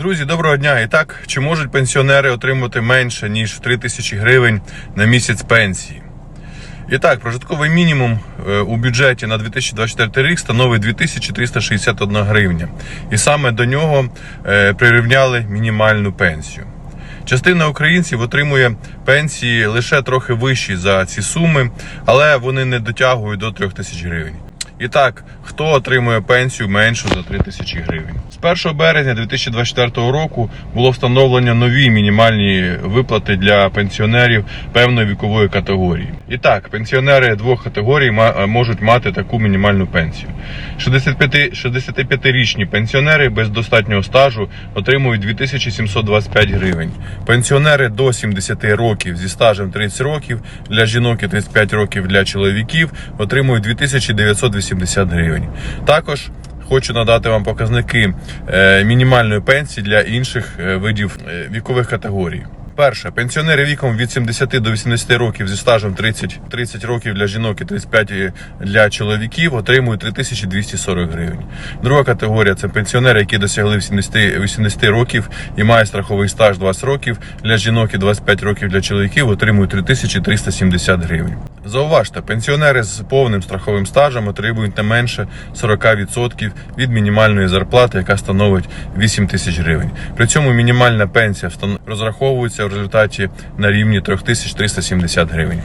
Друзі, доброго дня! І так, чи можуть пенсіонери отримувати менше ніж 3 тисячі гривень на місяць пенсії? І так, прожитковий мінімум е, у бюджеті на 2024 рік становить 2361 гривня. І саме до нього е, прирівняли мінімальну пенсію. Частина українців отримує пенсії лише трохи вищі за ці суми, але вони не дотягують до 3 тисяч гривень. І так, хто отримує пенсію меншу за 3 тисячі гривень? З 1 березня 2024 року було встановлено нові мінімальні виплати для пенсіонерів певної вікової категорії. І так, пенсіонери двох категорій можуть мати таку мінімальну пенсію. 65 65-річні пенсіонери без достатнього стажу отримують 2725 гривень. Пенсіонери до 70 років зі стажем 30 років для жінок і 35 років для чоловіків отримують 2980 гривень. Також хочу надати вам показники е, мінімальної пенсії для інших е, видів е, вікових категорій. Перше, пенсіонери віком від 70 до 80 років зі стажем 30, 30 років для жінок і 35 для чоловіків отримують 3240 гривень. Друга категорія це пенсіонери, які досягли 80, 80 років і мають страховий стаж 20 років для жінок і 25 років для чоловіків отримують 3370 гривень. Зауважте, пенсіонери з повним страховим стажем отримують не менше 40% від мінімальної зарплати, яка становить 8 тисяч гривень. При цьому мінімальна пенсія розраховується в результаті на рівні 3370 гривень.